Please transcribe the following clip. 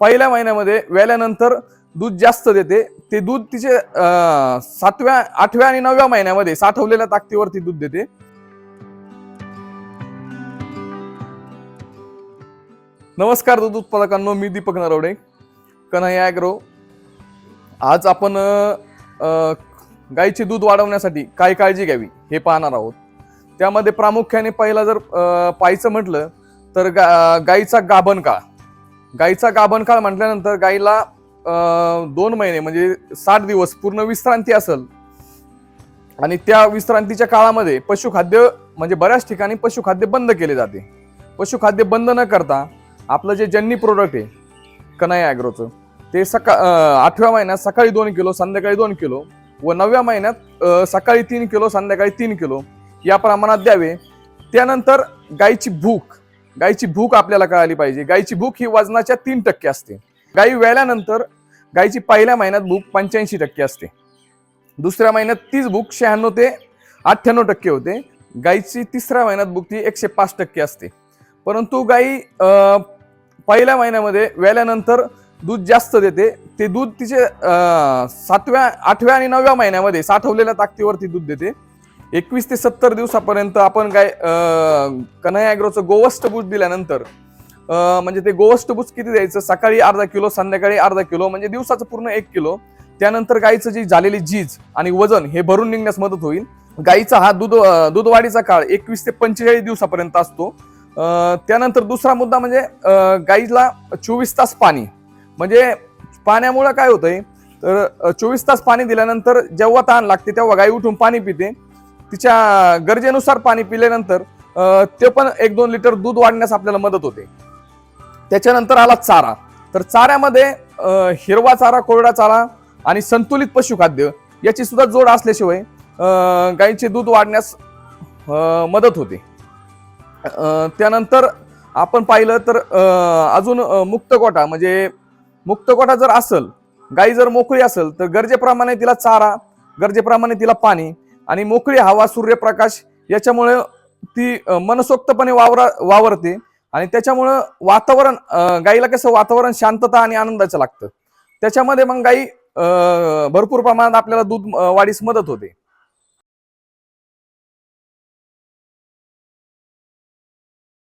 पहिल्या महिन्यामध्ये व्याल्यानंतर दूध जास्त देते. ते दूध तिचे सातव्या आठव्या आणि नवव्या महिन्यामध्ये साठवलेल्या ताकदीवरती दूध देते. नमस्कार दूध उत्पादकांनो मी दीपक नरवडे कन्हैया ॲग्रो. आज आपण गाईचे दूध वाढवण्यासाठी काय काळजी घ्यावी हे पाहणार आहोत. त्यामध्ये प्रामुख्याने पहिला जर पाहायचं म्हटलं तर गा गाईचा गाभण काळ. गाईचा गाभण काळ म्हटल्यानंतर गाईला दोन महिने म्हणजे साठ दिवस पूर्ण विश्रांती असेल. आणि त्या विश्रांतीच्या काळामध्ये पशुखाद्य म्हणजे बऱ्याच ठिकाणी पशुखाद्य बंद केले जाते. पशुखाद्य बंद न करता आपलं जे जन्नी प्रोडक्ट आहे कनाया ॲग्रोचं ते सका आठव्या महिन्यात सकाळी दोन किलो संध्याकाळी दोन किलो व नवव्या महिन्यात सकाळी तीन किलो संध्याकाळी तीन किलो या प्रमाणात द्यावे. त्यानंतर गाईची भूक गाईची भूक आपल्याला कळाली पाहिजे. गाईची भूक ही वजनाच्या तीन टक्के असते. गाई वेल्यानंतर गायीची पहिल्या महिन्यात भूक पंच्याऐंशी टक्के असते. दुसऱ्या महिन्यात तीच भूक शहाण्णव ते अठ्ठ्याण्णव टक्के होते. गाईची तिसऱ्या महिन्यात भूक ती एकशे पाच टक्के असते. परंतु गायी पहिल्या महिन्यामध्ये वेल्यानंतर दूध जास्त देते. ते दूध तिचे सातव्या आठव्या आणि नवव्या महिन्यामध्ये साठवलेल्या ताकदीवरती दूध देते. एकवीस ते सत्तर दिवसापर्यंत आपण गाय अं, कन्हैया ॲग्रोचं बूज दिल्यानंतर म्हणजे ते गोवस्त बूज किती द्यायचं? सकाळी अर्धा किलो संध्याकाळी अर्धा किलो म्हणजे दिवसाचं पूर्ण एक किलो. त्यानंतर गाईचं जी झालेली झीज आणि वजन हे भरून निघण्यास मदत होईल. गाईचा हा दूध दूधवाढीचा दूध वाढीचा काळ एकवीस ते पंचेचाळीस दिवसापर्यंत असतो. त्यानंतर दुसरा मुद्दा म्हणजे गाईला चोवीस तास पाणी. म्हणजे पाण्यामुळं काय होतंय? तर चोवीस तास पाणी दिल्यानंतर जेव्हा ताण लागते तेव्हा गाई उठून पाणी पिते. तिच्या गरजेनुसार पाणी पिल्यानंतर ते पण एक दोन लिटर दूध वाढण्यास आपल्याला मदत होते. त्याच्यानंतर आला चारा. तर चाऱ्यामध्ये हिरवा चारा कोरडा चारा आणि संतुलित पशुखाद्य याची सुद्धा जोड असल्याशिवाय गायीचे गाईचे दूध वाढण्यास मदत होते. त्यानंतर आपण पाहिलं तर अजून मुक्त गोठा. म्हणजे मुक्त गोठा जर असेल गाई जर मोकळी असेल तर गरजेप्रमाणे तिला चारा गरजेप्रमाणे तिला पाणी आणि मोकळी हवा सूर्यप्रकाश याच्यामुळे ती मनसोक्तपणे वावरा वावरते. आणि त्याच्यामुळं वातावरण गाईला कसं वातावरण शांतता आणि आनंदाचं लागतं. त्याच्यामध्ये मग गाई भरपूर प्रमाणात आपल्याला दूध वाढीस मदत होते.